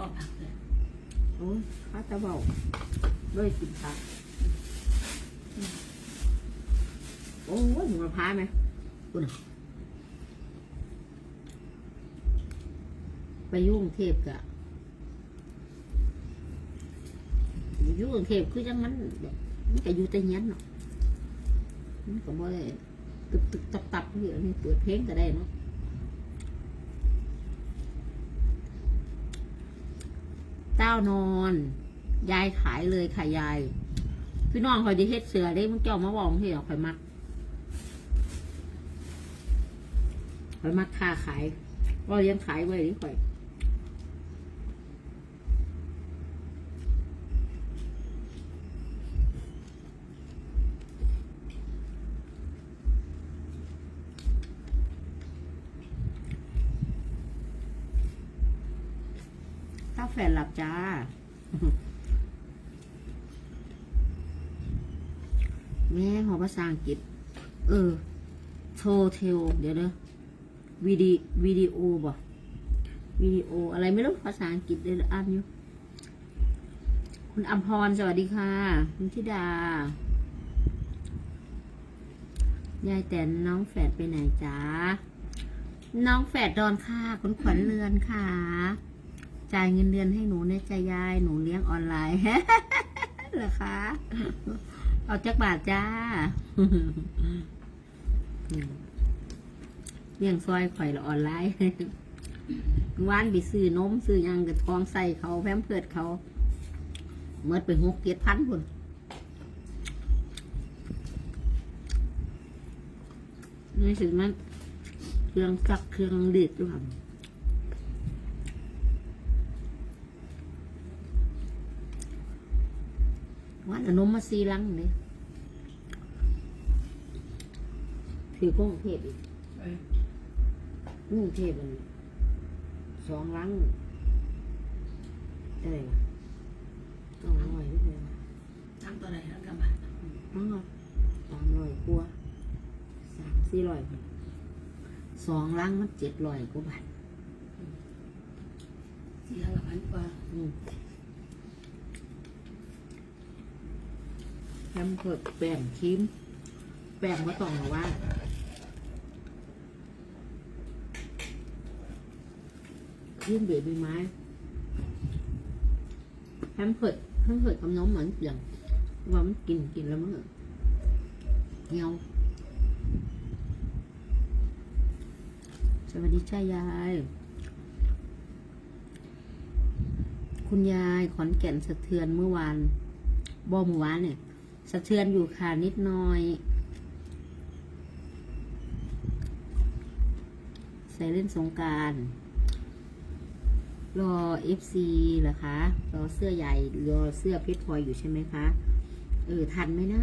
ก็ผักเลยโอ้ยข้าจะเบาด้วยกินผักโอ้ยหมูกระพร้าไหมคุณไปยุ่งเทพกะยู่งเทพคือจังมันมันก็อยู่แต่เงี้ยนเนาะมันก็บ่ได้ตึบตึบตับตับอยู่อันนี้เปิดเพลงก็ได้เนาะ เต้านอน ยายขายเลยค่ะยาย พี่น้องคอยดีเฮ็ดเสือได้มึงเจ้ามาบอกมึงเห็นคอยมักคอยมักค่าขายว่ายังขายไว้ดิคอย แฟนหลับจ้า แม่หอภาษาอังกฤษ เออโทเทลเดี๋ยวเด้อวิดีวิดีโอบ่วิดีโออะไรไม่รู้ภาษาอังกฤษเดี๋ยวอ่านอยู่ คุณอัมพร สวัสดีค่ะ คุณธิดา ยายแต่น้องแฝดไปไหนจ๊ะน้องแฝดดอนค่ะ คุณขวัญเรือนค่ะ จ่ายเงินเดือนให้หนูเนี่ยจะยายหนูเลี้ยงออนไลน์เหรอคะเอาจักบาทจ้าเลี้ยงซอยข่อยละออนไลน์วานไปซื้อนมซื้อยังกับทองใส่เขาแพมเพิดเขาเมื่อไปหกเกียรพันพุ่นนี่ถึงมันเครื่องซักเครื่องดีดด้วย วันเอานมมาซีลังเลยถือกรุงเทพอีกเออกรุงเทพมันสองลังอะไรวะสองร้อยไม่เป็นไรทั้งตัวไหนทั้งกำบัดน้องเอาสามร้อยกว่าสามสี่ร้อยสองลังมันเจ็ดร้อยกว่าบาทสี่ห้าพันกว่าอืม แฮมเพิดแป้งครีมแป้งก็ต้องมาว่าครีมเบบีไม้แฮมเพิดแฮมเพิดกับน้องเหมือนอย่างว่ามันกินกินแล้วมันเหี่ยวสวัสดีจ้ายาย คุณยายขอนแก่นสะเทือนเมื่อวานบ่เมื่อวานเนี่ย สะเทือนอยู่ค่ะนิดหน่อย ใส่เล่นสงการรอ fc เหรอคะ รอเสื้อใหญ่ รอเสื้อเพชรพลอยอยู่ใช่ไหมคะ เออ ทันไหมนะ